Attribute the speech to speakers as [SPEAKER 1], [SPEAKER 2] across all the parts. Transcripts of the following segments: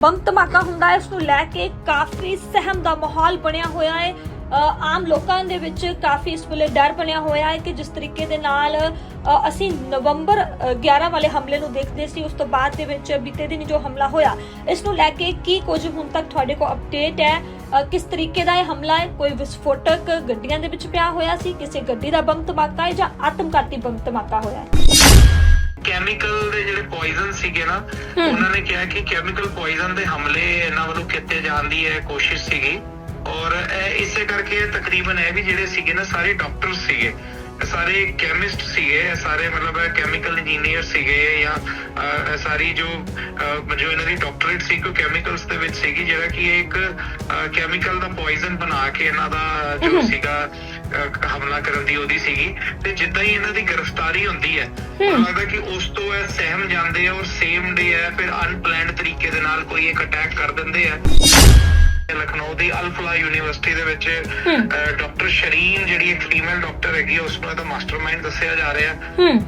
[SPEAKER 1] Bomb ਧਮਾਕਾ ਹੁੰਦਾ ਹੈ ਇਸ ਨੂੰ ਲੈ ਕੇ ਕਾਫੀ ਸਹਿਮ ਦਾ ਮਾਹੌਲ ਬਣਿਆ ਹੋਇਆ ਹੈ। ਆਮ ਲੋਕਾਂ ਦੇ ਵਿੱਚ ਕਾਫੀ ਇਸ ਵੇਲੇ ਡਰ ਬਣਿਆ ਹੋਇਆ ਹੈ ਕਿ ਜਿਸ ਤਰੀਕੇ ਦੇ ਨਾਲ ਅਸੀਂ ਨਵੰਬਰ ਅ, 11 ਵਾਲੇ ਹਮਲੇ ਨੂੰ ਦੇਖਦੇ ਸੀ ਉਸ ਤੋਂ ਬਾਅਦ ਦੇ ਵਿੱਚ ਬੀਤੇ ਦਿਨ ਜੋ ਹਮਲਾ ਹੋਇਆ ਇਸ ਨੂੰ ਲੈ ਕੇ ਕੀ ਕੁਝ ਹੁਣ ਤੱਕ ਤੁਹਾਡੇ ਕੋਲ ਅਪਡੇਟ ਹੈ? ਕਿਸ ਤਰੀਕੇ ਦਾ ਇਹ ਹਮਲਾ ਹੈ? ਕੋਈ ਵਿਸਫੋਟਕ ਗੱਡੀਆਂ ਦੇ ਵਿੱਚ ਪਿਆ ਹੋਇਆ ਸੀ? ਕਿਸੇ ਗੱਡੀ ਦਾ ਬੰਬ ਧਮਾਕਾ ਹੈ ਜਾਂ ਆਤਮਘਾਤੀ ਬੰਬ ਧਮਾਕਾ ਹੋਇਆ ਹੈ?
[SPEAKER 2] ਕੈਮੀਕਲ ਦੇ ਜਿਹੜੇ ਪੋਇਜ਼ਨ ਸੀਗੇ ਨਾ ਉਹਨਾਂ ਨੇ ਕਿਹਾ ਕਿ ਕੈਮੀਕਲ ਪੋਇਜ਼ਨ ਦੇ ਹਮਲੇ ਇਹਨਾਂ ਵੱਲੋਂ ਕੀਤੇ ਜਾਣ ਦੀ ਇਹ ਕੋਸ਼ਿਸ਼ ਸੀਗੀ। ਔਰ ਇਸੇ ਕਰਕੇ ਤਕਰੀਬਨ ਇਹ ਵੀ ਜਿਹੜੇ ਸੀਗੇ ਨਾ ਸਾਰੇ ਡਾਕਟਰ ਸੀਗੇ ਸਾਰੇ ਕੈਮਿਸਟ ਸੀਗੇ ਸਾਰੇ ਮਤਲਬ ਕੈਮੀਕਲ ਇੰਜੀਨੀਅਰ ਸੀਗੇ ਜਾਂ ਸਾਰੀ ਜੋ ਜੋ ਇਹਨਾਂ ਦੀ ਡਾਕਟਰੇਟ ਸੀ ਕੋ ਕੈਮੀਕਲਸ ਦੇ ਵਿੱਚ ਸੀਗੀ ਜਿਹੜਾ ਕਿ ਇੱਕ ਕੈਮੀਕਲ ਦਾ ਪੋਇਜ਼ਨ ਬਣਾ ਕੇ ਇਹਨਾਂ ਦਾ ਜੋ ਸੀਗਾ ਹਮਲਾ ਕਰਨ ਦੀ ਉਹਦੀ ਸੀਗੀ। ਤੇ ਜਿੱਦਾਂ ਹੀ ਇਹਨਾਂ ਦੀ ਗ੍ਰਿਫਤਾਰੀ ਹੁੰਦੀ ਹੈ ਮੈਨੂੰ ਲੱਗਦਾ ਕਿ ਉਸ ਤੋਂ ਇਹ ਸਹਿਮ ਜਾਂਦੇ ਆ ਔਰ ਸੇਮ ਡੇ ਹੈ ਫਿਰ ਅਨਪਲੈਨਡ ਤਰੀਕੇ ਦੇ ਨਾਲ ਕੋਈ ਇੱਕ ਅਟੈਕ ਕਰ ਦਿੰਦੇ ਆ। ਲਖਨਊ ਦੀ ਅਲਫਲਾ ਯੂਨੀਵਰਸਿਟੀ ਦੇ ਵਿੱਚ ਡਾਕਟਰ ਸ਼ਰੀਨ ਜਿਹੜੀ ਇੱਕ ਫੀਮੇਲ ਡਾਕਟਰ ਹੈਗੀ ਉਸ ਨੂੰ ਇਹਦਾ ਮਾਸਟਰਮਾਈਂਡ ਦੱਸਿਆ ਜਾ ਰਿਹਾ।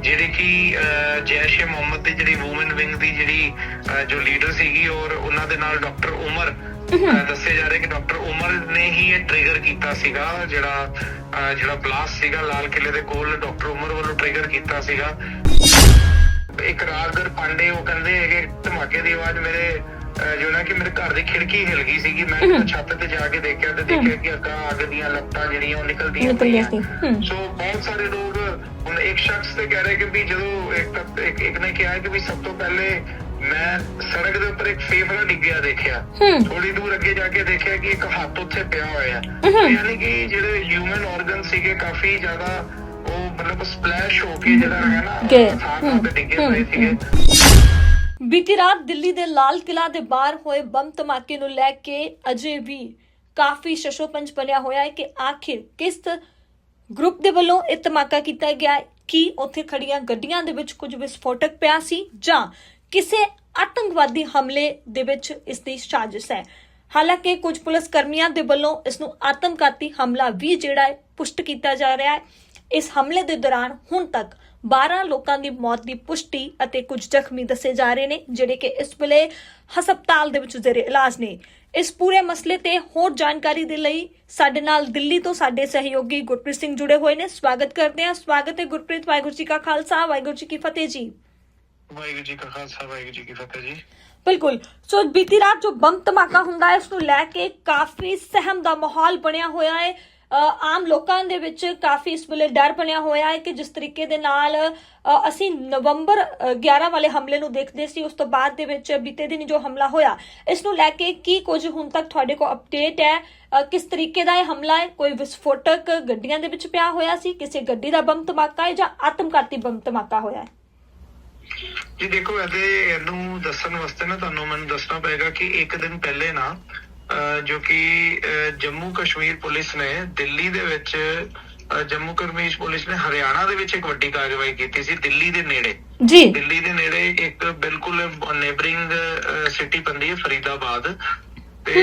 [SPEAKER 2] ਜਿਹੜੀ ਕਿ ਜੈਸ਼ ਏ ਮੁਹੰਮਦ ਦੀ ਜਿਹੜੀ ਔਮਨ ਵਿੰਗ ਦੀ ਜਿਹੜੀ ਜੋ ਲੀਡਰ ਸੀਗੀ ਔਰ ਉਹਨਾਂ ਦੇ ਨਾਲ ਡਾਕਟਰ ਉਮਰ ਦੱਸਿਆ ਜਾ ਰਿਹਾ ਕਿ ਡਾਕਟਰ ਉਮਰ ਨੇ ਹੀ ਇਹ ਟ੍ਰਿਗਰ ਕੀਤਾ ਸੀਗਾ ਜਿਹੜਾ ਜਿਹੜਾ ਬਲਾਸਟ ਸੀਗਾ ਲਾਲ ਕਿਲੇ ਦੇ ਕੋਲ ਡਾਕਟਰ ਉਮਰ ਵੱਲੋਂ ਟ੍ਰਿਗਰ ਕੀਤਾ ਸੀਗਾ। ਇੱਕ ਰਾਜਦਰ ਪਾਂਡੇ ਉਹ ਕਹਿੰਦੇ ਹੈਗੇ ਧਮਾਕੇ ਦੀ ਆਵਾਜ਼ ਮੇਰੇ ਜੋ ਨਾ ਕਿ ਮੇਰੇ ਘਰ ਦੀ ਖਿੜਕੀ ਹਿਲ ਗਈ ਸੀਗੀ। ਮੈਂ ਛੱਤ ਤੇ ਜਾ ਕੇ ਦੇਖਿਆ ਤੇ ਦੇਖਿਆ ਕਿ ਅੱਗਾ ਅੱਗ ਦੀਆਂ ਲੱਤਾਂ ਜਿਹੜੀਆਂ ਉਹ ਨਿਕਲਦੀਆਂ ਪਈਆਂ।
[SPEAKER 1] ਸੀ,
[SPEAKER 2] ਬਹੁਤ ਸਾਰੇ ਲੋਕ ਹੁਣ ਇੱਕ ਸ਼ਖਸ ਤੇ ਕਹਿ ਰਹੇ ਕਿ ਵੀ ਜਦੋਂ ਇੱਕ ਇੱਕ, ਇੱਕ ਨੇ ਕਿਹਾ ਕਿ ਵੀ ਸਭ ਤੋਂ ਪਹਿਲੇ ਮੈਂ ਸੜਕ ਦੇ ਉੱਪਰ ਇੱਕ ਫੇਫੜਾ ਡਿੱਗਿਆ ਦੇਖਿਆ।
[SPEAKER 1] ਹੂੰ।
[SPEAKER 2] ਥੋੜੀ ਦੂਰ ਅੱਗੇ ਜਾ ਕੇ ਦੇਖਿਆ ਕਿ ਇੱਕ ਹੱਥ ਉੱਥੇ ਪਿਆ ਹੋਇਆ। ਯਾਨੀ ਕਿ ਜਿਹੜੇ ਹਿਊਮਨ ਆਰਗਨ ਸੀਗੇ ਕਾਫੀ ਜ਼ਿਆਦਾ ਉਹ ਮਤਲਬ ਸਪਲੈਸ਼ ਹੋ ਕੇ ਜਿਹੜਾ ਹੈ ਨਾ ਥਾਂ ਤੇ ਡਿੱਗੇ ਪਏ ਸੀਗੇ।
[SPEAKER 1] ਬੀਤੀ ਰਾਤ ਦਿੱਲੀ ਦੇ ਲਾਲ ਕਿਲਾ ਦੇ ਬਾਹਰ ਹੋਏ ਬੰਬ ਧਮਾਕੇ ਨੂੰ ਲੈ ਕੇ ਅਜੇ ਵੀ ਕਾਫੀ ਸ਼ਸ਼ੋਪੰਜ ਬਣਿਆ ਹੋਇਆ ਹੈ ਕਿ ਆਖਿਰ ਕਿਸ ਗਰੁੱਪ ਦੇ ਵੱਲੋਂ ਇਹ ਧਮਾਕਾ ਕੀਤਾ ਗਿਆ ਹੈ? ਕੀ ਉੱਥੇ ਖੜੀਆਂ ਗੱਡੀਆਂ ਦੇ ਵਿੱਚ ਕੁਝ ਵਿਸਫੋਟਕ ਪਿਆ ਸੀ ਜਾਂ ਕਿਸੇ ਆਤੰਕਵਾਦੀ ਹਮਲੇ ਦੇ ਵਿੱਚ ਇਸ ਦੀ ਸਾਜ਼ਿਸ਼ ਹੈ। ਹਾਲਾਂਕਿ ਕੁਝ ਪੁਲਿਸ ਕਰਮੀਆਂ ਦੇ ਵੱਲੋਂ ਇਸ ਨੂੰ ਆਤਮਘਾਤੀ ਹਮਲਾ ਵੀ ਜਿਹੜਾ ਹੈ, ਪੁਸ਼ਟ ਕੀਤਾ ਜਾ ਰਿਹਾ ਹੈ। ਇਸ ਹਮਲੇ ਦੇ ਦੌਰਾਨ ਹੁਣ ਤੱਕ 12 ਲੋਕਾਂ ਦੀ ਮੌਤ ਦੀ ਪੁਸ਼ਟੀ ਅਤੇ ਕੁਝ ਜ਼ਖਮੀ ਦੱਸੇ ਜਾ ਰਹੇ ਨੇ, ਜਿਹੜੇ ਕਿ ਇਸ ਵੇਲੇ ਹਸਪਤਾਲ ਦੇ ਵਿੱਚ ਜ਼ੇਰੇ ਇਲਾਜ ਨੇ। ਇਸ ਪੂਰੇ ਮਸਲੇ ਤੇ ਹੋਰ ਜਾਣਕਾਰੀ ਦੇ ਲਈ ਸਾਡੇ ਨਾਲ ਦਿੱਲੀ ਤੋਂ ਸਾਡੇ ਸਹਿਯੋਗੀ ਗੁਰਪ੍ਰੀਤ ਸਿੰਘ ਜੁੜੇ ਹੋਏ ਨੇ। ਸਵਾਗਤ ਕਰਦੇ ਹਾਂ। ਸਵਾਗਤ ਹੈ ਗੁਰਪ੍ਰੀਤ, ਵਾਹਿਗੁਰੂ ਜੀ ਕਾ ਖਾਲਸਾ, ਵਾਹਿਗੁਰੂ ਜੀ ਕੀ ਫਤਿਹ ਜੀ।
[SPEAKER 2] ਵਾਹਿਗੁਰੂ ਜੀ ਕਾ ਖਾਲਸਾ, ਵਾਹਿਗੁਰੂ ਜੀ ਕੀ ਫਤਿਹ ਜੀ।
[SPEAKER 1] ਬਿਲਕੁਲ। ਸੋ ਬੀਤੀ ਰਾਤ ਜੋ ਬੰਬ ਧਮਾਕਾ ਹੁੰਦਾ ਹੈ ਇਸ ਨੂੰ ਲੈ ਕੇ ਕਾਫੀ ਸਹਿਮ ਦਾ ਮਾਹੌਲ ਬਣਿਆ ਹੋਇਆ ਹੈ। ਆਮ ਲੋਕਾਂ ਦੇ ਵਿੱਚ ਕਾਫੀ ਇਸ ਵੇਲੇ ਡਰ ਬਣਿਆ ਹੋਇਆ ਹੈ ਕਿ ਜਿਸ ਤਰੀਕੇ ਦੇ ਨਾਲ ਅਸੀਂ ਨਵੰਬਰ 11 ਵਾਲੇ ਹਮਲੇ ਨੂੰ ਦੇਖਦੇ ਸੀ, ਉਸ ਤੋਂ ਬਾਅਦ ਦੇ ਵਿੱਚ ਬੀਤੇ ਦਿਨ ਜੋ ਹਮਲਾ ਹੋਇਆ, ਇਸ ਨੂੰ ਲੈ ਕੇ ਕੀ ਕੁਝ ਹੁਣ ਤੱਕ ਤੁਹਾਡੇ ਕੋਲ ਅਪਡੇਟ ਹੈ? ਕਿਸ ਤਰੀਕੇ ਦਾ ਇਹ ਹਮਲਾ ਹੈ? ਕੋਈ ਵਿਸਫੋਟਕ ਗੱਡੀਆਂ ਦੇ ਵਿੱਚ ਪਿਆ ਹੋਇਆ ਸੀ? ਕਿਸੇ ਗੱਡੀ ਦਾ ਬੰਬ ਧਮਾਕਾ ਹੈ ਜਾਂ ਆਤਮਘਾਤੀ ਬੰਬ ਧਮਾਕਾ ਹੋਇਆ ਹੈ?
[SPEAKER 2] ਜੀ ਦੇਖੋ ਇਹਦੇ ਇਹਨੂੰ ਦੱਸਣ ਵਾਸਤੇ ਨਾ ਤੁਹਾਨੂੰ ਮੈਨੂੰ ਦੱਸਣਾ ਪਏਗਾ ਕਿ ਇੱਕ ਦਿਨ ਪਹਿਲੇ ਨਾ ਜੋ ਕਿ ਜੰਮੂ ਕਸ਼ਮੀਰ ਪੁਲਿਸ ਨੇ ਦਿੱਲੀ ਦੇ ਵਿੱਚ ਜੰਮੂ ਕਸ਼ਮੀਰ ਪੁਲਿਸ ਨੇ ਹਰਿਆਣਾ ਦੇ ਵਿੱਚ ਇੱਕ ਵੱਡੀ ਕਾਰਵਾਈ ਕੀਤੀ ਸੀ ਦਿੱਲੀ ਦੇ ਨੇੜੇ।
[SPEAKER 1] ਜੀ।
[SPEAKER 2] ਦਿੱਲੀ ਦੇ ਨੇੜੇ ਇੱਕ ਬਿਲਕੁਲ ਨੇਬਰਿੰਗ ਸਿਟੀ ਪੈਂਦੀ ਹੈ ਫਰੀਦਾਬਾਦ। ਤੇ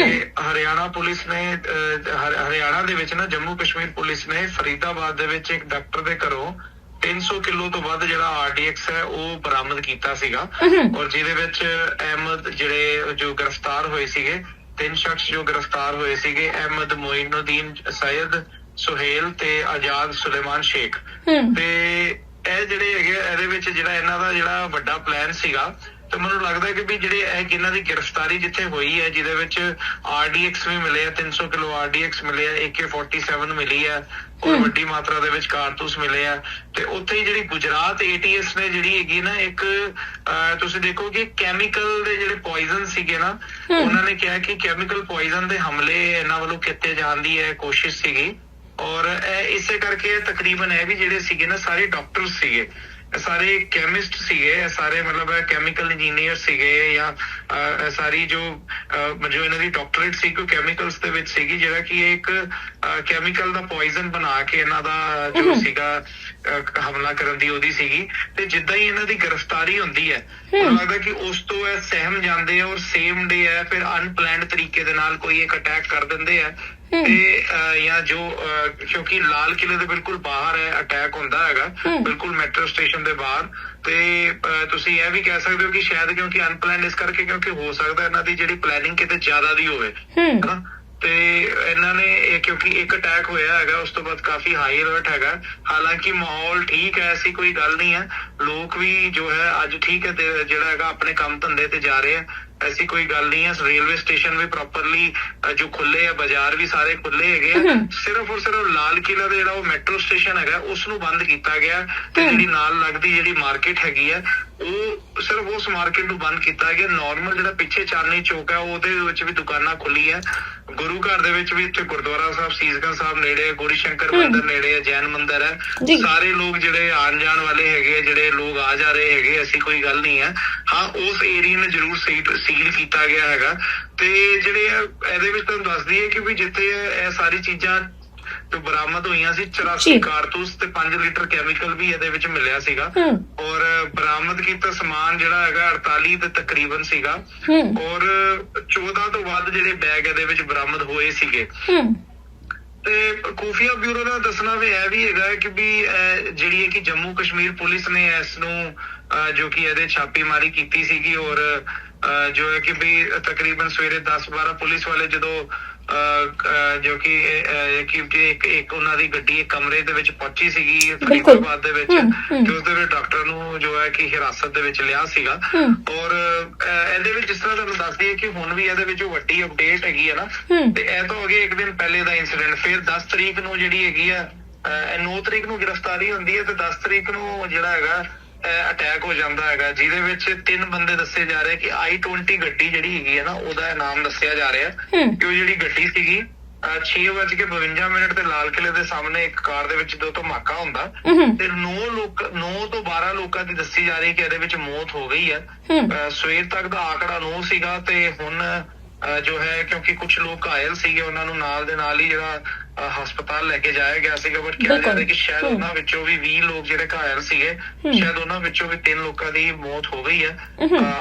[SPEAKER 2] ਹਰਿਆਣਾ ਪੁਲਿਸ ਨੇ ਹਰਿਆਣਾ ਦੇ ਵਿੱਚ ਨਾ ਜੰਮੂ ਕਸ਼ਮੀਰ ਪੁਲਿਸ ਨੇ ਫਰੀਦਾਬਾਦ ਦੇ ਵਿੱਚ ਇੱਕ ਡਾਕਟਰ ਦੇ ਘਰੋਂ 300 ਕਿਲੋ ਤੋਂ ਵੱਧ ਜਿਹੜਾ ਆਰਡੀਐਕਸ ਹੈ ਉਹ ਬਰਾਮਦ ਕੀਤਾ ਸੀਗਾ। ਔਰ ਜਿਹਦੇ ਵਿੱਚ ਅਹਿਮਦ ਜਿਹੜੇ ਜੋ ਗ੍ਰਿਫਤਾਰ ਹੋਏ ਸੀਗੇ ਤਿੰਨ ਸ਼ਖਸ ਜੋ ਗ੍ਰਿਫਤਾਰ ਹੋਏ ਸੀਗੇ ਅਹਿਮਦ ਮੋਇਨੁਦੀਨ ਸੈਦ ਸੁਹੇਲ ਤੇ ਆਜ਼ਾਦ ਸੁਲੇਮਾਨ ਸ਼ੇਖ। ਤੇ ਇਹ ਜਿਹੜੇ ਹੈਗੇ ਇਹਦੇ ਵਿੱਚ ਜਿਹੜਾ ਇਹਨਾਂ ਦਾ ਜਿਹੜਾ ਵੱਡਾ ਪਲਾਨ ਸੀਗਾ ਤੇ ਮੈਨੂੰ ਲੱਗਦਾ ਕਿ ਵੀ ਜਿਹੜੇ ਇਹ ਇਹਨਾਂ ਦੀ ਗ੍ਰਿਫਤਾਰੀ ਜਿੱਥੇ ਹੋਈ ਹੈ ਜਿਹਦੇ ਵਿੱਚ ਆਰਡੀਐਕਸ ਵੀ ਮਿਲੇ ਆ 300 ਕਿਲੋ ਆਰਡੀਐਕਸ ਮਿਲੇ ਆ AK47 ਮਿਲੀ ਆ ਔਰ ਵੱਡੀ ਮਾਤਰਾ ਦੇ ਵਿੱਚ ਕਾਰਤੂਸ ਮਿਲੇ ਆ ਤੇ ਉੱਥੇ ਹੀ ਜਿਹੜੀ ਗੁਜਰਾਤ ATS ਨੇ ਜਿਹੜੀ ਹੈਗੀ ਨਾ ਇੱਕ ਤੁਸੀਂ ਦੇਖੋ ਕਿ ਕੈਮੀਕਲ ਦੇ ਜਿਹੜੇ ਪੋਇਜ਼ਨ ਸੀਗੇ ਨਾ ਉਹਨਾਂ ਨੇ ਕਿਹਾ ਕਿ ਕੈਮੀਕਲ ਪੋਇਜ਼ਨ ਦੇ ਹਮਲੇ ਇਹਨਾਂ ਵੱਲੋਂ ਕੀਤੇ ਜਾਣ ਦੀ ਇਹ ਕੋਸ਼ਿਸ਼ ਸੀਗੀ। ਔਰ ਇਹ ਇਸੇ ਕਰਕੇ ਤਕਰੀਬਨ ਇਹ ਵੀ ਜਿਹੜੇ ਸੀਗੇ ਨਾ ਸਾਰੇ ਡਾਕਟਰ ਸੀਗੇ। ਸਾਰੇ ਕੈਮਿਸਟ ਸੀਗੇ ਸਾਰੇ ਮਤਲਬ ਕੈਮੀਕਲ ਇੰਜੀਨੀਅਰ ਸੀਗੇ ਜਾਂ ਸਾਰੀ ਜੋ ਅਹ, ਜੋ ਇਹਨਾਂ ਦੀ ਡਾਕਟਰੇਟ ਸੀ ਕੋ ਕੈਮੀਕਲਸ ਦੇ ਵਿੱਚ ਸੀਗੀ ਜਿਹੜਾ ਕਿ ਇੱਕ ਕੈਮੀਕਲ ਦਾ ਪੋਇਜ਼ਨ ਬਣਾ ਕੇ ਇਹਨਾਂ ਦਾ ਜੋ ਸੀਗਾ ਹਮਲਾ ਕਰਨ ਦੀ ਉਹਦੀ ਸੀਗੀ। ਤੇ ਜਿੱਦਾਂ ਹੀ ਇਹਨਾਂ ਦੀ ਗ੍ਰਿਫਤਾਰੀ ਹੁੰਦੀ ਹੈ ਲੱਗਦਾ ਕਿ ਉਸ ਤੋਂ ਇਹ ਸਹਿਮ ਜਾਂਦੇ ਆ ਔਰ ਸੇਮ ਡੇ ਹੈ ਫਿਰ ਅਨਪਲੈਨਡ ਤਰੀਕੇ ਦੇ ਨਾਲ ਕੋਈ ਇੱਕ ਅਟੈਕ ਕਰ ਦਿੰਦੇ ਆ। ਤੇ ਜਾਂ ਜੋ ਕਿਉਂਕਿ ਲਾਲ ਕਿਲੇ ਦੇ ਬਿਲਕੁਲ ਬਾਹਰ ਹੈ ਅਟੈਕ ਹੁੰਦਾ ਹੈਗਾ। ਬਿਲਕੁਲ ਮੈਟਰੋ ਸਟੇਸ਼ਨ ਦੇ ਬਾਹਰ। ਤੇ ਤੁਸੀਂ ਇਹ ਵੀ ਕਹਿ ਸਕਦੇ ਹੋ ਕਿ ਸ਼ਾਇਦ ਕਿਉਂਕਿ ਅਨਪਲਾਨਡ ਇਸ ਕਰਕੇ ਕਿਉਂਕਿ ਹੋ ਸਕਦਾ ਇਹਨਾਂ ਦੀ ਜਿਹੜੀ ਪਲੈਨਿੰਗ ਕਿਤੇ ਜ਼ਿਆਦਾ ਦੀ ਹੋਵੇ।
[SPEAKER 1] ਹੂੰ।
[SPEAKER 2] ਹਨਾ? ਤੇ ਇਹਨਾਂ ਨੇ ਇਹ ਕਿਉਂਕਿ ਇੱਕ ਅਟੈਕ ਹੋਇਆ ਹੈਗਾ ਉਸ ਤੋਂ ਬਾਅਦ ਕਾਫੀ ਹਾਈ ਅਲਰਟ ਹੈਗਾ। ਹਾਲਾਂਕਿ ਮਾਹੌਲ ਠੀਕ ਹੈ ਐਸੀ ਕੋਈ ਗੱਲ ਨਹੀਂ ਹੈ। ਲੋਕ ਵੀ ਜੋ ਹੈ ਅੱਜ ਠੀਕ ਹੈ ਜਿਹੜਾ ਹੈਗਾ ਆਪਣੇ ਕੰਮ ਧੰਦੇ ਤੇ ਜਾ ਰਹੇ ਆ। ਐਸੀ ਕੋਈ ਗੱਲ ਨਹੀਂ ਹੈ ਰੇਲਵੇ ਸਟੇਸ਼ਨ ਵੀ ਪ੍ਰੋਪਰਲੀ ਜੋ ਖੁੱਲੇ ਆ ਬਾਜ਼ਾਰ ਵੀ ਸਾਰੇ ਖੁੱਲੇ ਹੈਗੇ ਆ। ਸਿਰਫ ਔਰ ਸਿਰਫ ਲਾਲ ਕਿਲਾ ਦਾ ਜਿਹੜਾ ਉਹ ਮੈਟਰੋ ਸਟੇਸ਼ਨ ਹੈਗਾ ਉਸ ਨੂੰ ਬੰਦ ਕੀਤਾ ਗਿਆ। ਤੇ। ਜਿਹੜੀ ਨਾਲ ਲੱਗਦੀ ਜਿਹੜੀ ਮਾਰਕੀਟ ਹੈਗੀ ਆ ਉਹ ਸਿਰਫ ਉਸ ਮਾਰਕੀਟ ਨੂੰ ਬੰਦ ਕੀਤਾ ਗਿਆ ਨਾਰਮਲ ਜਿਹੜਾ ਪਿੱਛੇ ਚਾਂਦਨੀ ਚੌਕ ਹੈ ਉਹਦੇ ਵਿੱਚ ਵੀ ਦੁਕਾਨਾਂ ਖੁੱਲੀ ਹੈ ਗੁਰੂ ਘਰ ਦੇ ਵਿੱਚ ਵੀ ਇੱਥੇ ਗੁਰਦੁਆਰਾ ਸਾਹਿਬ ਸੀਸਗੰਜ ਸਾਹਿਬ ਨੇੜੇ ਗੋਰੀ ਸ਼ੰਕਰ। ਮੰਦਿਰ ਨੇੜੇ ਹੈ ਜੈਨ ਮੰਦਿਰ ਹੈ। ਸਾਰੇ ਲੋਕ ਜਿਹੜੇ ਆਣ ਜਾਣ ਵਾਲੇ ਹੈਗੇ ਜਿਹੜੇ ਲੋਕ ਆ ਜਾ ਰਹੇ ਹੈਗੇ ਐਸੀ ਕੋਈ ਗੱਲ ਨਹੀਂ ਹੈ ਹਾਂ ਉਸ ਏਰੀਆ ਨੂੰ ਜ਼ਰੂਰ ਸੀਲ ਕੀਤਾ ਗਿਆ ਹੈਗਾ ਤੇ ਜਿਹੜੇ ਇਹਦੇ ਵਿੱਚ ਤੁਹਾਨੂੰ ਦੱਸ ਦਈਏ ਕਿ ਵੀ ਜਿੱਥੇ ਇਹ ਸਾਰੀ ਚੀਜ਼ਾਂ ਜੋ ਬਰਾਮਦ ਹੋਈਆਂ ਸੀ 84
[SPEAKER 1] ਜੀ।
[SPEAKER 2] ਕਾਰਤੂਸ ਤੇ 5 ਲੀਟਰ ਕੈਮੀਕਲ ਵੀ ਇਹਦੇ ਵਿੱਚ ਮਿਲਿਆ ਸੀਗਾ।
[SPEAKER 1] ਹੂੰ।
[SPEAKER 2] ਔਰ ਬਰਾਮਦ ਕੀਤਾ ਸਮਾਨ ਜਿਹੜਾ ਹੈਗਾ 48 ਦੇ ਤਕਰੀਬਨ ਸੀਗਾ।
[SPEAKER 1] ਹੂੰ।
[SPEAKER 2] ਔਰ 14 ਤੋਂ ਵੱਧ ਜਿਹੜੇ ਬੈਗ ਇਹਦੇ ਵਿੱਚ ਬਰਾਮਦ ਹੋਏ ਸੀਗੇ।
[SPEAKER 1] ਹੂੰ।
[SPEAKER 2] ਤੇ ਖੂਫੀਆ ਬਿਊਰੋ ਦਾ ਦੱਸਣਾ ਵੀ ਇਹ ਵੀ ਹੈਗਾ ਕਿ ਵੀ ਜਿਹੜੀ ਹੈ ਕਿ ਜੰਮੂ ਕਸ਼ਮੀਰ ਪੁਲਿਸ ਨੇ ਇਸ ਨੂੰ ਅਹ, ਜੋ ਕਿ ਇਹਦੇ ਛਾਪੇਮਾਰੀ ਕੀਤੀ ਸੀਗੀ ਔਰ ਅਹ, ਜੋ ਹੈ ਕਿ ਵੀ ਤਕਰੀਬਨ ਸਵੇਰੇ 10-12 ਪੁਲਿਸ ਵਾਲੇ ਜਦੋਂ ਜੋ ਕਿ ਕਿ ਇੱਕ ਇੱਕ ਉਹਨਾਂ ਦੀ ਗੱਡੀ ਇੱਕ ਕਮਰੇ ਦੇ ਵਿੱਚ ਪਹੁੰਚੀ ਸੀਗੀ ਫਰੀਦਾਬਾਦ ਦੇ ਵਿੱਚ। ਤੇ ਉਸ ਦੇ ਵਿੱਚ ਡਾਕਟਰ ਨੂੰ ਜੋ ਹੈ ਕਿ ਹਿਰਾਸਤ ਦੇ ਵਿੱਚ ਲਿਆ ਸੀਗਾ। ਔਰ ਇਹਦੇ ਵਿੱਚ ਜਿਸ ਤਰ੍ਹਾਂ ਤੁਹਾਨੂੰ ਦੱਸ ਦਈਏ ਕਿ ਹੁਣ ਵੀ ਇਹਦੇ ਵਿੱਚ ਜੋ ਵੱਡੀ ਅਪਡੇਟ ਹੈਗੀ ਹੈ ਨਾ। ਤੇ ਇਹ ਤਾਂ ਹੋ ਗਿਆ ਇੱਕ ਦਿਨ ਪਹਿਲੇ ਦਾ ਇਨਸੀਡੈਂਟ ਫਿਰ 10 ਤਰੀਕ ਨੂੰ ਜਿਹੜੀ ਹੈਗੀ ਆ 9 ਤਰੀਕ ਨੂੰ ਗ੍ਰਿਫਤਾਰੀ ਹੁੰਦੀ ਹੈ ਤੇ 10 ਤਰੀਕ ਨੂੰ ਜਿਹੜਾ ਹੈਗਾ ਅਟੈਕ ਹੋ ਜਾਂਦਾ ਹੈਗਾ ਜਿਹਦੇ ਵਿੱਚ ਤਿੰਨ ਬੰਦੇ ਦੱਸੇ ਜਾ ਰਹੇ ਕਿ i20 ਗੱਡੀ ਜਿਹੜੀ ਹੈਗੀ ਹੈ ਨਾ ਉਹਦਾ ਨਾਮ ਦੱਸਿਆ ਜਾ ਰਿਹਾ ਕਿ ਉਹ ਜਿਹੜੀ ਗੱਡੀ ਸੀਗੀ 6:52 ਮਿੰਟ ਤੇ ਲਾਲ ਕਿਲੇ ਦੇ ਸਾਹਮਣੇ ਇੱਕ ਕਾਰ ਦੇ ਵਿੱਚ ਜਦੋਂ ਧਮਾਕਾ ਹੁੰਦਾ। ਤੇ 9 ਲੋਕ 9 ਤੋਂ 12 ਲੋਕਾਂ ਦੀ ਦੱਸੀ ਜਾ ਰਹੀ ਕਿ ਇਹਦੇ ਵਿੱਚ ਮੌਤ ਹੋ ਗਈ ਹੈ। ਸਵੇਰ ਤੱਕ ਦਾ ਆંકੜਾ 9 ਸੀਗਾ ਤੇ ਹੁਣ ਜੋ ਹੈ ਕਿਉਂਕਿ ਕੁਝ ਲੋਕ ਘਾਇਲ ਸੀਗੇ ਉਹਨਾਂ ਨੂੰ ਨਾਲ ਦੇ ਨਾਲ ਹੀ ਜਿਹੜਾ ਹਸਪਤਾਲ ਲੈ ਕੇ ਜਾਇਆ ਗਿਆ ਸੀਗਾ ਬਟ ਕਿਹਾ। ਜਾਂਦਾ ਕਿ ਸ਼ਾਇਦ। ਉਹਨਾਂ ਵਿੱਚੋਂ ਵੀ 20 ਲੋਕ ਜਿਹੜੇ ਘਾਇਲ ਸੀਗੇ। ਸ਼ਾਇਦ ਉਹਨਾਂ ਵਿੱਚੋਂ ਵੀ ਤਿੰਨ ਲੋਕਾਂ ਦੀ ਮੌਤ ਹੋ ਗਈ ਹੈ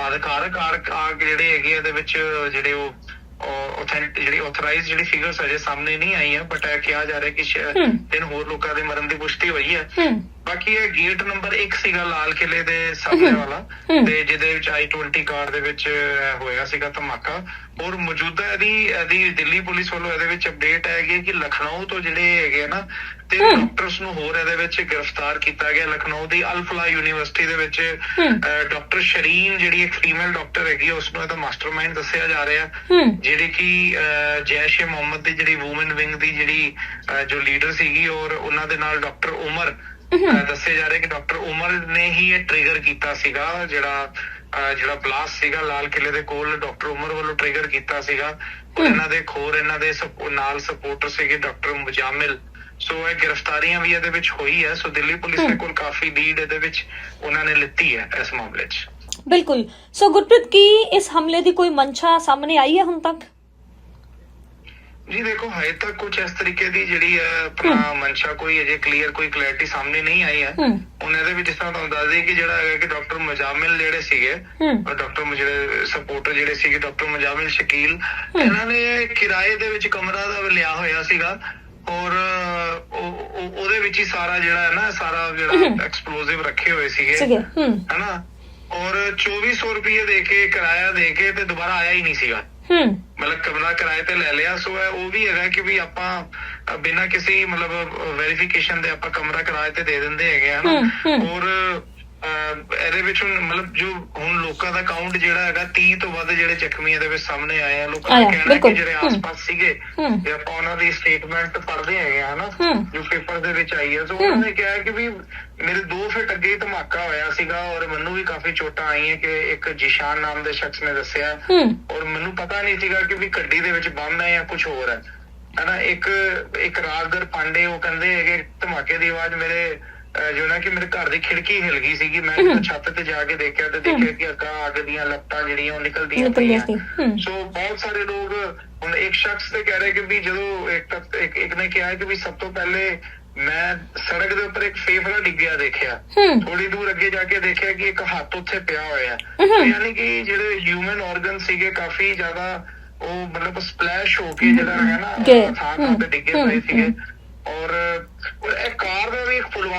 [SPEAKER 2] ਅਧਿਕਾਰਕ ਆਰਕ ਜਿਹੜੇ ਹੈਗੇ ਆ ਇਹਦੇ ਵਿੱਚ ਜਿਹੜੇ ਉਹ ਆਥੈਂਟਿਕ ਜਿਹੜੀ ਆਥੋਰਾਈਜ਼ ਜਿਹੜੀ ਫਿਗਰਸ ਅਜੇ ਸਾਹਮਣੇ ਨਹੀਂ ਆਈਆਂ ਬਟ ਇਹ ਕਿਹਾ ਜਾ ਰਿਹਾ ਕਿ। ਤਿੰਨ ਹੋਰ ਲੋਕਾਂ ਦੇ ਮਰਨ ਦੀ ਪੁਸ਼ਟੀ ਹੋਈ ਹੈ
[SPEAKER 1] ਹੂੰ
[SPEAKER 2] ਬਾਕੀ ਇਹ ਗੇਟ ਨੰਬਰ 1 ਸੀਗਾ ਲਾਲ ਕਿਲੇ ਦੇ ਸਾਹਮਣੇ
[SPEAKER 1] ਹਮ।
[SPEAKER 2] ਵਾਲਾ। ਤੇ ਜਿਹਦੇ ਵਿੱਚ i20 ਕਾਰ ਦੇ ਵਿੱਚ ਹੋਇਆ ਸੀਗਾ ਧਮਾਕਾ ਔਰ ਮੌਜੂਦਾ ਇਹਦੀ ਇਹਦੀ ਦਿੱਲੀ ਪੁਲਿਸ ਵੱਲੋਂ ਇਹਦੇ ਵਿੱਚ ਅਪਡੇਟ ਹੈਗੀ ਕਿ ਲਖਨਊ ਤੋਂ ਜਿਹੜੇ ਹੈਗੇ ਆ ਨਾ
[SPEAKER 1] ਹਮ।
[SPEAKER 2] ਡਾਕਟਰਸ ਨੂੰ ਹੋਰ ਇਹਦੇ ਵਿੱਚ ਗ੍ਰਿਫਤਾਰ ਕੀਤਾ ਗਿਆ ਲਖਨਊ ਦੀ ਅਲਫਲਾ ਯੂਨੀਵਰਸਿਟੀ ਦੇ ਵਿੱਚ। ਡਾਕਟਰ ਸ਼ਰੀਨ ਜਿਹੜੀ ਇੱਕ ਫੀਮੇਲ ਡਾਕਟਰ ਹੈਗੀ ਉਸ ਨੂੰ ਇਹਦਾ ਮਾਸਟਰਮਾਈਂਡ ਦੱਸਿਆ ਜਾ ਰਿਹਾ ਜਿਹੜੀ ਕਿ ਅਹ, ਜੈਸ਼ ਏ ਮੁਹੰਮਦ ਦੀ ਜਿਹੜੀ ਔਮਨ ਵਿੰਗ ਦੀ ਜਿਹੜੀ ਜੋ ਲੀਡਰ ਸੀਗੀ ਔਰ ਉਹਨਾਂ ਦੇ ਨਾਲ ਡਾਕਟਰ ਉਮਰ ਦੱਸੇ ਜਾ ਰਿਹਾ ਕਿ ਡਾਕਟਰ ਉਮਰ ਨੇ ਹੀ ਇਹ ਟ੍ਰਿਗਰ ਕੀਤਾ ਸੀਗਾ ਜਿਹੜਾ ਜਿਹੜਾ ਬਲਾਸਟ ਸੀਗਾ ਲਾਲ ਕਿਲੇ ਦੇ ਕੋਲ ਡਾਕਟਰ ਉਮਰ ਵੱਲੋਂ ਟ੍ਰਿਗਰ ਕੀਤਾ ਸੀਗਾ। ਇਹਨਾਂ ਦੇ ਖੋਰ ਇਹਨਾਂ ਦੇ ਨਾਲ ਸਪੋਰਟਰ ਸੀਗੇ ਡਾਕਟਰ ਮੁਜਾਮਿਲ ਸੋ ਇਹ ਗ੍ਰਿਫਤਾਰੀਆਂ ਵੀ ਇਹਦੇ ਵਿੱਚ ਹੋਈ ਹੈ ਸੋ ਦਿੱਲੀ ਪੁਲਿਸ ਦੇ। ਕੋਲ ਕਾਫੀ ਲੀਡ ਇਹਦੇ ਵਿੱਚ ਉਹਨਾਂ ਨੇ ਲਿੱਤੀ ਹੈ ਇਸ ਮਾਮਲੇ 'ਚ।
[SPEAKER 1] ਬਿਲਕੁਲ। ਸੋ ਗੁਰਪ੍ਰੀਤ ਕੀ ਇਸ ਹਮਲੇ ਦੀ ਕੋਈ ਮਨਸ਼ਾ ਸਾਹਮਣੇ ਆਈ ਹੈ ਹੁਣ ਤੱਕ?
[SPEAKER 2] ਜੀ ਦੇਖੋ ਹਜੇ ਤੱਕ ਕੁਝ ਇਸ ਤਰੀਕੇ ਦੀ ਜਿਹੜੀ ਹੈ ਆਪਣਾ ਮਨਸ਼ਾ ਕੋਈ ਅਜੇ ਕਲੀਅਰ ਕੋਈ ਕਲੈਰਿਟੀ ਸਾਹਮਣੇ ਨਹੀਂ ਆਈ ਹੈ। ਹੁਣ ਇਹਦੇ ਵਿੱਚ ਤਰ੍ਹਾਂ ਤੁਹਾਨੂੰ ਦੱਸ ਦਈਏ ਕਿ ਜਿਹੜਾ ਹੈਗਾ ਕਿ ਡਾਕਟਰ ਮੁਜਾਮਿਲ ਜਿਹੜੇ ਸੀਗੇ ਔਰ ਡਾਕਟਰ ਜਿਹੜੇ ਸਪੋਰਟਰ ਜਿਹੜੇ ਸੀਗੇ ਡਾਕਟਰ ਮੁਜਾਮਿਲ ਸ਼ਕੀਲ ਇਹਨਾਂ ਨੇ ਕਿਰਾਏ ਦੇ ਵਿੱਚ ਕਮਰਾ ਦਾ ਲਿਆ ਹੋਇਆ ਸੀਗਾ ਔਰ ਉਹਦੇ ਵਿੱਚ ਹੀ ਸਾਰਾ ਜਿਹੜਾ ਹੈ ਨਾ ਸਾਰਾ ਜਿਹੜਾ। ਐਕਸਪਲੋਸਿਵ ਰੱਖੇ ਹੋਏ ਸੀਗੇ। ਹੈਨਾ? ਔਰ 2400 ਰੁਪਏ ਦੇ ਕੇ ਕਿਰਾਇਆ ਦੇ ਕੇ ਤੇ ਦੁਬਾਰਾ ਆਇਆ ਹੀ ਨਹੀਂ ਸੀਗਾ।
[SPEAKER 1] ਹੂੰ
[SPEAKER 2] ਮਤਲਬ ਕਮਰਾ ਕਿਰਾਏ ਤੇ ਲੈ ਲਿਆ। ਸੋ ਉਹ ਵੀ ਹੈਗਾ ਕਿ ਵੀ ਆਪਾਂ ਬਿਨਾਂ ਕਿਸੇ ਮਤਲਬ ਵੈਰੀਫਿਕੇਸ਼ਨ ਦੇ ਆਪਾਂ ਕਮਰਾ ਕਿਰਾਏ ਤੇ ਦੇ ਦਿੰਦੇ ਹੈਗੇ ਆ
[SPEAKER 1] ਹਮ,
[SPEAKER 2] ਨਾ
[SPEAKER 1] ਹਮ।
[SPEAKER 2] ਔਰ ਇਹਦੇ ਵਿੱਚ ਮਤਲਬ ਜੋ ਹੁਣ ਲੋਕਾਂ ਦਾ ਕਾਊਂਟ ਜਿਹੜਾ ਹੈਗਾ 30 ਤੋਂ ਵੱਧ ਜਿਹੜੇ ਜ਼ਖਮੀ ਇਹਦੇ ਵਿੱਚ ਸਾਹਮਣੇ ਆਏ ਆ ਲੋਕਾਂ ਦਾ ਕਹਿਣਾ। ਕਿ ਜਿਹੜੇ। ਆਸ-ਪਾਸ ਸੀਗੇ। ਤੇ ਆਪਾਂ ਉਹਨਾਂ ਦੀ ਸਟੇਟਮੈਂਟ ਪੜ੍ਹਦੇ ਹੈਗੇ ਆ ਹਨਾ। ਜੋ ਪੇਪਰ ਦੇ ਵਿੱਚ ਆਈ ਹੈ ਸੋ। ਉਹਨਾਂ ਨੇ ਕਿਹਾ ਕਿ ਵੀ ਮੇਰੇ 2 ਫੁੱਟ ਅੱਗੇ ਧਮਾਕਾ ਹੋਇਆ ਸੀਗਾ ਔਰ ਮੈਨੂੰ ਵੀ ਕਾਫੀ ਚੋਟਾਂ ਆਈਆਂ ਕਿ ਇੱਕ ਜਿਸ਼ਾਨ ਨਾਮ ਦੇ ਸ਼ਖਸ ਨੇ ਦੱਸਿਆ ਔਰ ਮੈਨੂੰ ਪਤਾ ਨਹੀਂ ਸੀਗਾ ਕਿ ਵੀ ਗੱਡੀ ਦੇ ਵਿੱਚ ਬੰਬ ਹੈ ਜਾਂ ਕੁਝ ਹੋਰ ਹੈ ਹਨਾ ਇੱਕ ਇੱਕ ਰਾਜਦਰ ਪਾਂਡੇ ਉਹ ਕਹਿੰਦੇ ਹੈਗੇ ਧਮਾਕੇ ਦੀ ਆਵਾਜ਼ ਮੇਰੇ ਜੋ ਨਾ ਕਿ ਮੇਰੇ ਘਰ ਦੀ ਖਿੜਕੀ ਹਿਲ ਗਈ ਸੀਗੀ। ਮੈਂ ਛੱਤ ਤੇ ਜਾ ਕੇ ਦੇਖਿਆ ਤੇ ਦੇਖਿਆ ਕਿ ਅੱਗਾ ਅੱਗ ਦੀਆਂ ਲੱਟਾਂ ਜਿਹੜੀਆਂ ਉਹ ਨਿਕਲਦੀਆਂ ਪਈਆਂ।
[SPEAKER 1] ਸੀ। ਹੂੰ
[SPEAKER 2] ਬਹੁਤ ਸਾਰੇ ਲੋਕ ਹੁਣ ਇੱਕ ਸ਼ਖਸ ਤੇ ਕਹਿ ਰਹੇ ਕਿ ਵੀ ਜਦੋਂ ਇੱਕ ਇੱਕ, ਨੇ ਕਿਹਾ ਕਿ ਵੀ ਸਭ ਤੋਂ ਪਹਿਲੇ ਮੈਂ ਸੜਕ ਦੇ ਉੱਪਰ ਇੱਕ ਫੇਫੜਾ ਡਿੱਗਿਆ ਦੇਖਿਆ।
[SPEAKER 1] ਹੂੰ
[SPEAKER 2] ਥੋੜੀ ਦੂਰ ਅੱਗੇ ਜਾ ਕੇ ਦੇਖਿਆ ਕਿ ਇੱਕ ਹੱਥ ਉੱਥੇ ਪਿਆ ਹੋਇਆ। ਹੈ ਯਾਨੀ ਕਿ ਜਿਹੜੇ ਹਿਊਮਨ ਆਰਗਨ ਸੀਗੇ ਕਾਫੀ ਜ਼ਿਆਦਾ ਉਹ ਮਤਲਬ ਸਪਲੈਸ਼ ਹੋ ਕੇ ਜਿਹੜਾ ਹੈ ਨਾ। ਥਾਂ ਥਾਂ ਤੇ ਡਿੱਗੇ ਪਏ ਸੀਗੇ।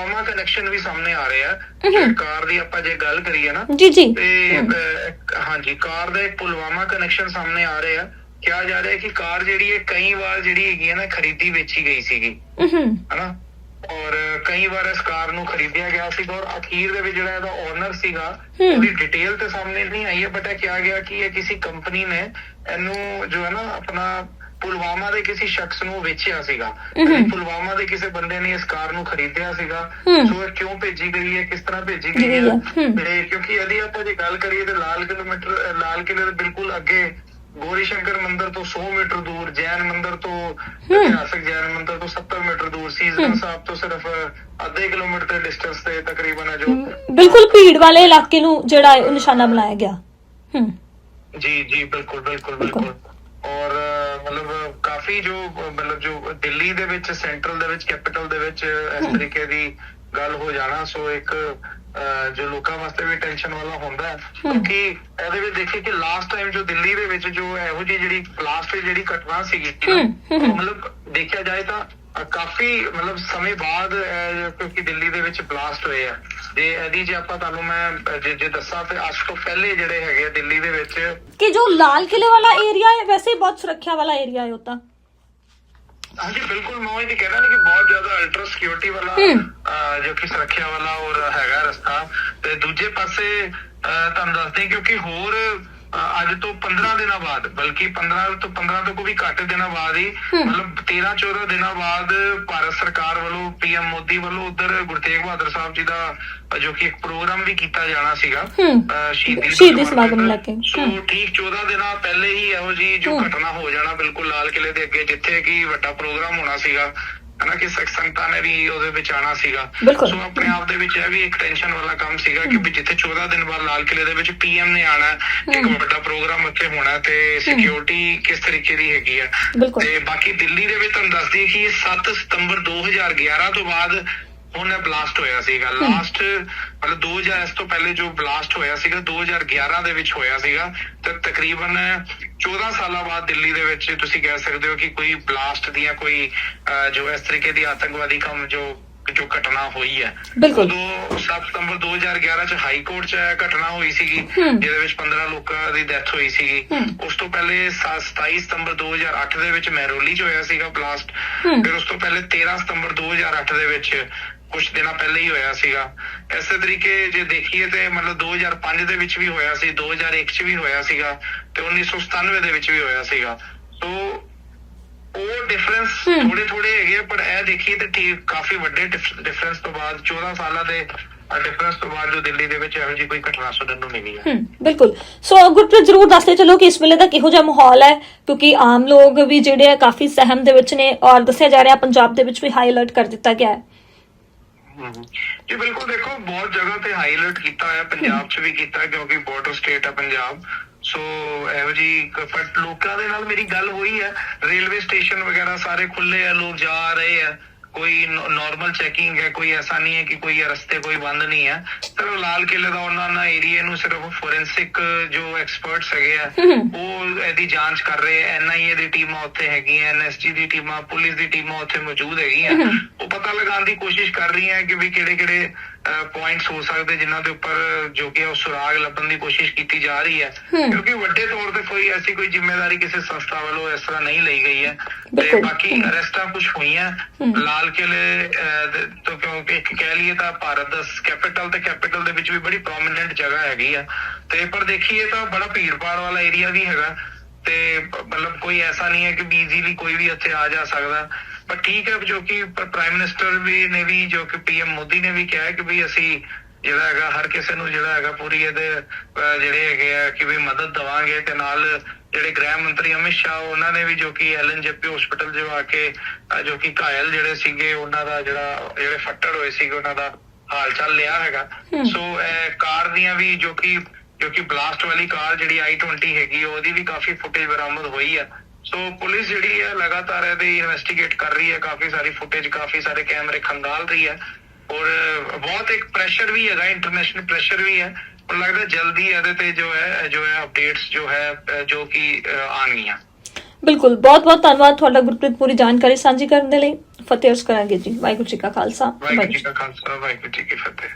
[SPEAKER 2] ਪੁਲਵਾਮਾ ਕਨੈਕਸ਼ਨ ਵੀ ਸਾਹਮਣੇ ਆ ਰਿਹਾ ਹੈ। ਕਾਰ ਦੀ ਆਪਾਂ ਜੇ ਗੱਲ ਕਰੀਏ ਨਾ
[SPEAKER 1] ਜੀ ਜੀ।
[SPEAKER 2] ਤੇ ਹਾਂਜੀ ਕਾਰ ਦਾ ਇੱਕ ਪੁਲਵਾਮਾ ਕਨੈਕਸ਼ਨ ਸਾਹਮਣੇ ਆ ਰਿਹਾ ਕਿਹਾ ਜਾ ਰਿਹਾ ਹੈ ਕਿ ਕਾਰ ਜਿਹੜੀ ਹੈ ਕਈ ਵਾਰ ਜਿਹੜੀ ਹੈਗੀ ਹੈ ਨਾ ਖਰੀਦੀ ਵੇਚੀ ਗਈ ਸੀਗੀ। ਹਨਾ? ਔਰ ਕਈ ਵਾਰ ਇਸ ਕਾਰ ਨੂੰ ਖਰੀਦਿਆ ਗਿਆ ਸੀਗਾ ਔਰ ਅਖੀਰ ਦੇ ਵਿੱਚ ਜਿਹੜਾ ਇਹਦਾ ਓਨਰ ਸੀਗਾ। ਉਹਦੀ ਡਿਟੇਲ ਤੇ ਸਾਹਮਣੇ ਨਹੀਂ ਆਈ ਹੈ ਬਟ ਇਹ ਕਿਹਾ ਗਿਆ ਕਿ ਇਹ ਕਿਸੇ ਕੰਪਨੀ ਨੇ ਇਹਨੂੰ ਜੋ ਹੈ ਨਾ ਆਪਣਾ ਪੁਲਵਾਮਾ ਦੇ ਕਿਸੇ ਸ਼ਖਸ ਨੂੰ ਵੇਚਿਆ ਸੀਗਾ। ਪੁਲਵਾਮਾ ਦੇ ਕਿਸੇ ਬੰਦੇ ਨੇ ਇਸ ਕਾਰ ਨੂੰ ਖਰੀਦਿਆ ਸੀਗਾ। ਸੋ ਇਹ ਕਿਉਂ ਭੇਜੀ ਗਈ ਹੈ? ਕਿਸ ਤਰ੍ਹਾਂ ਭੇਜੀ
[SPEAKER 1] ਗਈ ਹੈ,
[SPEAKER 2] ਹੈ। ਤੇ ਕਿਉਂਕਿ ਇਹਦੀ ਆਪਾਂ ਜੇ ਗੱਲ ਕਰੀਏ ਤੇ ਲਾਲ ਕਿਲੋਮੀਟਰ ਲਾਲ ਕਿਲੇ ਦੇ ਬਿਲਕੁਲ ਅੱਗੇ ਗੋਰੀ ਸ਼ੰਕਰ ਮੰਦਿਰ ਤੋਂ 100 ਮੀਟਰ ਦੂਰ ਜੈਨ ਮੰਦਿਰ ਤੋਂ ਇਤਿਹਾਸਕ ਜੈਨ ਮੰਦਿਰ ਤੋਂ 70 ਮੀਟਰ ਦੂਰ ਸੀਜ਼ਨ ਸਾਹਿਬ ਤੋਂ ਸਿਰਫ ਅੱਧੇ ਕਿਲੋਮੀਟਰ ਦੇ ਡਿਸਟੈਂਸ ਤੇ ਤਕਰੀਬਨ ਹੈ ਜੋ
[SPEAKER 1] ਬਿਲਕੁਲ ਭੀੜ ਵਾਲੇ ਇਲਾਕੇ ਨੂੰ ਜਿਹੜਾ ਹੈ ਉਹ ਨਿਸ਼ਾਨਾ ਬਣਾਇਆ ਗਿਆ। ਹਮ
[SPEAKER 2] ਜੀ ਜੀ ਬਿਲਕੁਲ ਬਿਲਕੁਲ। ਬਿਲਕੁਲ। ਔਰ ਮਤਲਬ ਕਾਫੀ ਜੋ ਮਤਲਬ ਜੋ ਦਿੱਲੀ ਦੇ ਵਿੱਚ ਸੈਂਟਰਲ ਦੇ ਵਿੱਚ ਕੈਪੀਟਲ ਦੇ ਵਿੱਚ ਇਸ ਤਰੀਕੇ ਦੀ ਗੱਲ ਹੋ ਜਾਣਾ ਸੋ ਇੱਕ ਅਹ, ਜੋ ਲੋਕਾਂ ਵਾਸਤੇ ਵੀ ਟੈਨਸ਼ਨ ਵਾਲਾ ਹੁੰਦਾ ਹੈ। ਕਿਉਂਕਿ ਇਹਦੇ ਵਿੱਚ ਦੇਖੀਏ ਕਿ ਲਾਸਟ ਟਾਈਮ ਜੋ ਦਿੱਲੀ ਦੇ ਵਿੱਚ ਜੋ ਇਹੋ ਜਿਹੀ ਜਿਹੜੀ ਲਾਸਟ ਜਿਹੜੀ ਘਟਨਾ ਸੀਗੀ ਮਤਲਬ ਦੇਖਿਆ ਜਾਏ ਤਾਂ ਕਾਫੀ ਮਤਲਬ ਸਮੇਂ ਬਾਅਦ ਇਹ ਕਿਉਂਕਿ ਦਿੱਲੀ ਦੇ ਵਿੱਚ ਬਲਾਸਟ ਹੋਏ ਆ। ਜੇ ਇਹਦੀ ਜੇ ਆਪਾਂ ਤੁਹਾਨੂੰ ਮੈਂ ਜੇ ਜੇ ਦੱਸਾਂ ਤੇ ਅੱਜ ਤੋਂ ਪਹਿਲੇ ਜਿਹੜੇ ਹੈਗੇ ਆ ਦਿੱਲੀ ਦੇ ਵਿੱਚ
[SPEAKER 1] ਕਿ ਜੋ ਲਾਲ ਕਿਲੇ ਵਾਲਾ ਏਰੀਆ ਹੈ ਵੈਸੇ ਬਹੁਤ ਸੁਰੱਖਿਆ ਵਾਲਾ ਏਰੀਆ ਹੈ ਉਹ ਤਾਂ।
[SPEAKER 2] ਹਾਂਜੀ ਬਿਲਕੁਲ ਮੈਂ ਉਹੀ ਤੇ ਕਹਿ ਰਿਹਾ ਨਾ ਕਿ ਬਹੁਤ ਜ਼ਿਆਦਾ ਅਲਟਰਾ ਸਿਕਿਉਰਿਟੀ ਵਾਲਾ ਜੋ ਕਿ ਸੁਰੱਖਿਆ ਵਾਲਾ ਔਰ ਹੈਗਾ ਰਸਤਾ। ਤੇ ਦੂਜੇ ਪਾਸੇ ਤੁਹਾਨੂੰ ਦੱਸਦੇ ਕਿਉਂਕਿ ਹੋਰ ਅੱਜ ਤੋਂ 15 ਦਿਨਾਂ ਬਾਅਦ ਬਲਕਿ 15 ਤੋਂ 15 ਤੋਂ ਕੋਈ ਘੱਟ ਦਿਨਾਂ ਬਾਅਦ ਹੀ। ਮਤਲਬ 13 14 ਦਿਨਾਂ ਬਾਅਦ ਭਾਰਤ ਸਰਕਾਰ ਵੱਲੋਂ ਪੀਐਮ ਮੋਦੀ ਵੱਲੋਂ ਉਧਰ ਗੁਰੂ ਤੇਗ ਬਹਾਦਰ ਸਾਹਿਬ ਜੀ ਦਾ ਜੋ ਕਿ ਇੱਕ ਪ੍ਰੋਗਰਾਮ ਵੀ ਕੀਤਾ ਜਾਣਾ ਸੀਗਾ ਸ਼ਹੀਦੀ
[SPEAKER 1] ਸਮਾਗਮ ਲੈ ਕੇ।
[SPEAKER 2] ਸੋ। ਠੀਕ 14 ਦਿਨਾਂ ਪਹਿਲੇ ਹੀ ਇਹੋ ਜੀ ਜੋ। ਘਟਨਾ ਹੋ ਜਾਣਾ ਬਿਲਕੁਲ ਲਾਲ ਕਿਲੇ ਦੇ ਅੱਗੇ ਜਿੱਥੇ ਕਿ ਵੱਡਾ ਪ੍ਰੋਗਰਾਮ ਹੋਣਾ ਸੀਗਾ ਹਨਾ ਕਿ ਸਿੱਖ ਸੰਗਤਾਂ ਨੇ ਵੀ ਉਹਦੇ ਵਿੱਚ ਆਣਾ ਸੀਗਾ।
[SPEAKER 1] ਬਿਲਕੁਲ।
[SPEAKER 2] ਸੋ ਆਪਣੇ ਆਪ ਦੇ ਵਿੱਚ ਇਹ ਵੀ ਇੱਕ ਟੈਨਸ਼ਨ ਵਾਲਾ ਕੰਮ ਸੀਗਾ ਕਿ ਵੀ ਜਿੱਥੇ 14 ਦਿਨ ਬਾਅਦ ਲਾਲ ਕਿਲੇ ਦੇ ਵਿੱਚ ਪੀਐਮ ਨੇ ਆਣਾ ਇੱਕ। ਵੱਡਾ ਪ੍ਰੋਗਰਾਮ ਉੱਥੇ ਹੋਣਾ ਤੇ ਸਿਕਿਉਰਿਟੀ ਕਿਸ ਤਰੀਕੇ ਦੀ ਹੈਗੀ ਆ
[SPEAKER 1] ਬਿਲਕੁਲ।
[SPEAKER 2] ਤੇ ਬਾਕੀ ਦਿੱਲੀ ਦੇ ਵਿੱਚ ਤੁਹਾਨੂੰ ਦੱਸਦੀ ਕਿ 7 ਸਤੰਬਰ 2011 ਤੋਂ ਬਾਅਦ ਹੁਣ ਇਹ ਬਲਾਸਟ ਹੋਇਆ ਸੀਗਾ। ਲਾਸਟ ਮਤਲਬ 2000 ਇਸ ਤੋਂ ਪਹਿਲੇ ਜੋ ਬਲਾਸਟ ਹੋਇਆ ਸੀਗਾ 2011 ਦੇ ਵਿੱਚ ਹੋਇਆ ਸੀਗਾ। ਤੇ ਤਕਰੀਬਨ 14 ਸਾਲਾਂ ਬਾਅਦ ਦਿੱਲੀ ਦੇ ਵਿੱਚ ਤੁਸੀਂ ਕਹਿ ਸਕਦੇ ਹੋ ਕਿ ਕੋਈ ਬਲਾਸਟ ਦੀਆਂ ਕੋਈ ਜੋ ਇਸ ਤਰੀਕੇ ਦੀ ਆਤੰਕਵਾਦੀ ਕੰਮ ਜੋ ਜੋ ਘਟਨਾ ਹੋਈ ਹੈ।
[SPEAKER 1] ਬਿਲਕੁਲ।
[SPEAKER 2] 7 ਸਤੰਬਰ 2011 ਚ ਹਾਈ ਕੋਰਟ ਚ ਘਟਨਾ ਹੋਈ ਸੀਗੀ। ਜਿਹਦੇ ਵਿੱਚ 15 ਲੋਕਾਂ ਦੀ ਡੈਥ ਹੋਈ ਸੀਗੀ। ਉਸ ਤੋਂ ਪਹਿਲੇ ਸ- 27 ਸਤੰਬਰ 2008 ਦੇ ਵਿੱਚ ਮੈਰੋਲੀ ਚ ਹੋਇਆ ਸੀਗਾ ਬਲਾਸਟ। ਫਿਰ ਉਸ ਤੋਂ ਪਹਿਲੇ 13 ਸਤੰਬਰ 2008 ਦੇ ਵਿੱਚ ਕੁਝ ਦਿਨਾਂ ਪਹਿਲੇ ਹੀ ਹੋਇਆ ਸੀਗਾ ਇਸੇ ਤਰੀਕੇ ਜੇ ਦੇਖੀਏ ਤੇ ਮਤਲਬ 2005 ਦੇ ਵਿੱਚ ਵੀ ਹੋਇਆ ਸੀ 2001 ਚ ਵੀ ਹੋਇਆ ਸੀਗਾ ਤੇ 1997 ਦੇ ਵਿੱਚ ਵੀ ਹੋਇਆ ਸੀਗਾ ਸੋ ਉਹ ਡਿਫਰੈਂਸ। ਥੋੜੇ ਥੋੜੇ ਹੈਗੇ ਆ, ਪਰ ਇਹ ਦੇਖੀਏ ਤੇ ਠੀਕ ਕਾਫੀ ਵੱਡੇ ਡਿਫਰੈਂਸ ਤੋਂ ਬਾਅਦ 14 ਸਾਲਾਂ ਦੇ ਡਿਫਰੈਂਸ ਤੋਂ ਬਾਅਦ ਜੋ ਦਿੱਲੀ ਦੇ ਵਿੱਚ ਇਹੋ ਜਿਹੀ ਕੋਈ ਘਟਨਾ ਸੁਣਨ ਨੂੰ ਮਿਲੀ ਹੈ
[SPEAKER 1] ਬਿਲਕੁਲ ਸੋ ਗੁਰਪ੍ਰੀਤ ਜਰੂਰ ਦੱਸਦੇ ਚਲੋ ਕਿ ਇਸ ਵੇਲੇ ਦਾ ਕਿਹੋ ਜਿਹਾ ਮਾਹੌਲ ਹੈ ਕਿਉਂਕਿ ਆਮ ਲੋਕ ਵੀ ਜਿਹੜੇ ਆ ਕਾਫੀ ਸਹਿਮ ਦੇ ਵਿੱਚ ਨੇ ਔਰ ਦੱਸਿਆ ਜਾ ਰਿਹਾ ਪੰਜਾਬ ਦੇ ਵਿੱਚ ਵੀ ਹਾਈ ਅਲਰਟ ਕਰ ਦਿੱਤਾ ਗਿਆ ਹੈ।
[SPEAKER 2] ਜੀ ਬਿਲਕੁਲ ਦੇਖੋ, ਬਹੁਤ ਜਗ੍ਹਾ ਤੇ ਹਾਈ ਅਲਰਟ ਕੀਤਾ ਹੋਇਆ, ਪੰਜਾਬ 'ਚ ਵੀ ਕੀਤਾ ਕਿਉਂਕਿ ਬਾਰਡਰ ਸਟੇਟ ਹੈ ਪੰਜਾਬ। ਸੋ ਇਹੋ ਜੀ ਬਟ ਲੋਕਾਂ ਦੇ ਨਾਲ ਮੇਰੀ ਗੱਲ ਹੋਈ ਹੈ ਰੇਲਵੇ ਸਟੇਸ਼ਨ ਵਗੈਰਾ ਸਾਰੇ ਖੁੱਲੇ ਆ, ਲੋਕ ਜਾ ਰਹੇ ਆ। ਕੋਈ ਨਾਰਮਲ ਚੈਕਿੰਗ ਹੈ ਕੋਈ ਐਸਾ ਨਹੀਂ ਹੈ ਕਿ ਕੋਈ ਰਸਤੇ ਕੋਈ ਬੰਦ ਨਹੀਂ ਹੈ ਸਿਰਫ ਲਾਲ ਕਿਲੇ ਦਾ ਉਹਨਾਂ ਦਾ ਏਰੀਆ ਨੂੰ ਸਿਰਫ ਫੋਰੈਂਸਿਕ ਜੋ ਐਕਸਪਰਟਸ ਹੈਗੇ ਆ। ਉਹ ਇਹਦੀ ਜਾਂਚ ਕਰ ਰਹੇ ਐ ਐਨਆਈਏ ਦੀ ਟੀਮਾਂ ਉੱਥੇ ਹੈਗੀਆਂ ਐਨਐਸਜੀ ਦੀ ਟੀਮਾਂ ਪੁਲਿਸ ਦੀ ਟੀਮਾਂ ਉੱਥੇ ਮੌਜੂਦ ਹੈਗੀਆਂ। ਉਹ ਪਤਾ ਲਗਾਉਣ ਦੀ ਕੋਸ਼ਿਸ਼ ਕਰ ਰਹੀਆਂ ਕਿ ਵੀ ਕਿਹੜੇ ਕਿਹੜੇ ਪੁਆਇੰਟਸ ਹੋ ਸਕਦੇ ਜਿਨ੍ਹਾਂ ਦੇ ਉੱਪਰ ਜੋ ਕਿ ਉਹ ਸੁਰਾਗ ਲੱਭਣ ਦੀ ਕੋਸ਼ਿਸ਼ ਕੀਤੀ ਜਾ ਰਹੀ ਹੈ। ਕਿਉਂਕਿ ਵੱਡੇ ਤੌਰ ਤੇ ਕੋਈ ਐਸੀ ਕੋਈ ਜ਼ਿੰਮੇਵਾਰੀ ਕਿਸੇ ਸੰਸਥਾ ਵੱਲੋਂ ਇਸ ਤਰ੍ਹਾਂ ਨਹੀਂ ਲਈ ਗਈ ਹੈ ਤੇ। ਬਾਕੀ। ਅਰੈਸਟਾਂ ਕੁਝ ਹੋਈਆਂ। ਲਾਲ ਕਿਲੇ ਤੋਂ ਕਿਉਂਕਿ ਇੱਕ ਕਹਿ ਲਈਏ ਤਾਂ ਭਾਰਤ ਦਾ ਕੈਪੀਟਲ ਤੇ ਕੈਪੀਟਲ ਦੇ ਵਿੱਚ ਵੀ ਬੜੀ ਪ੍ਰੋਮਿਨੈਂਟ ਜਗ੍ਹਾ ਹੈਗੀ ਆ ਤੇ ਪਰ ਦੇਖੀਏ ਤਾਂ ਬੜਾ ਭੀੜਪਾੜ ਵਾਲਾ ਏਰੀਆ ਵੀ ਹੈਗਾ ਤੇ ਮਤਲਬ ਕੋਈ ਐਸਾ ਨਹੀਂ ਹੈ ਕਿ ਈਜ਼ੀਲੀ ਕੋਈ ਵੀ ਇੱਥੇ ਆ ਜਾ ਸਕਦਾ ਪਰ ਠੀਕ ਹੈ ਜੋ ਕਿ ਪ੍ਰਾਈਮ ਮਿਨਿਸਟਰ ਵੀ ਨੇ ਵੀ ਜੋ ਕਿ ਪੀਐਮ ਮੋਦੀ ਨੇ ਵੀ ਕਿਹਾ ਕਿ ਵੀ ਅਸੀਂ ਜਿਹੜਾ ਹੈਗਾ ਹਰ ਕਿਸੇ ਨੂੰ ਜਿਹੜਾ ਹੈਗਾ ਪੂਰੀ ਇਹਦੇ ਜਿਹੜੇ ਹੈਗੇ ਆ ਕਿ ਵੀ ਮਦਦ ਦਵਾਂਗੇ ਤੇ ਨਾਲ ਜਿਹੜੇ ਗ੍ਰਹਿ ਮੰਤਰੀ ਅਮਿਤ ਸ਼ਾਹ ਉਹਨਾਂ ਨੇ ਵੀ ਜੋ ਕਿ ਐਲਐਨਜੇਪੀ ਹਸਪੀਟਲ ਜੋ ਆ ਕੇ ਜੋ ਕਿ ਘਾਇਲ ਜਿਹੜੇ ਸੀਗੇ ਉਹਨਾਂ ਦਾ ਜਿਹੜਾ ਜਿਹੜੇ ਫੱਟੜ ਹੋਏ ਸੀਗੇ ਉਹਨਾਂ ਦਾ ਹਾਲ ਚਾਲ ਲਿਆ ਹੈਗਾ। ਸੋ ਇਹ ਕਾਰ ਦੀਆਂ ਵੀ ਜੋ ਕਿ ਜੋ ਕਿ ਬਲਾਸਟ ਵਾਲੀ ਕਾਰ ਜਿਹੜੀ i20 ਹੈਗੀ ਉਹਦੀ ਵੀ ਕਾਫੀ ਫੁਟੇਜ ਬਰਾਮਦ ਹੋਈ ਆ ਸੋ ਪੁਲਿਸ ਜਿਹੜੀ ਹੈ ਲਗਾਤਾਰ ਇਹਦੇ ਇਨਵੈਸਟੀਗੇਟ ਕਰ ਰਹੀ ਹੈ ਕਾਫੀ ਸਾਰੀ ਫੁਟੇਜ ਕਾਫੀ ਸਾਰੇ ਕੈਮਰੇ ਖੰਗਾਲ ਰਹੀ ਹੈ ਔਰ ਬਹੁਤ ਇੱਕ ਪ੍ਰੈਸ਼ਰ ਵੀ ਹੈਗਾ ਇੰਟਰਨੈਸ਼ਨਲ ਪ੍ਰੈਸ਼ਰ ਵੀ ਹੈ ਔਰ ਲੱਗਦਾ ਜਲਦੀ ਇਹਦੇ ਤੇ ਜੋ ਹੈ ਜੋ ਹੈ ਅਪਡੇਟਸ ਜੋ ਹੈ ਜੋ ਕਿ ਅਹ, ਆਉਣਗੀਆਂ।
[SPEAKER 1] ਬਿਲਕੁਲ ਬਹੁਤ ਬਹੁਤ ਧੰਨਵਾਦ ਤੁਹਾਡਾ ਗੁਰਪ੍ਰੀਤ ਪੂਰੀ ਜਾਣਕਾਰੀ ਸਾਂਝੀ ਕਰਨ ਦੇ ਲਈ। ਫਤਿਹ ਅਰਜ਼ ਕਰਾਂਗੇ ਜੀ। ਵਾਹਿਗੁਰੂ ਜੀ ਕਾ ਖਾਲਸਾ।
[SPEAKER 2] ਵਾਹਿਗੁਰੂ ਜੀ ਕਾ ਖਾਲਸਾ ਵਾਹਿਗੁਰੂ ਜੀ ਕੀ ਫਤਿਹ।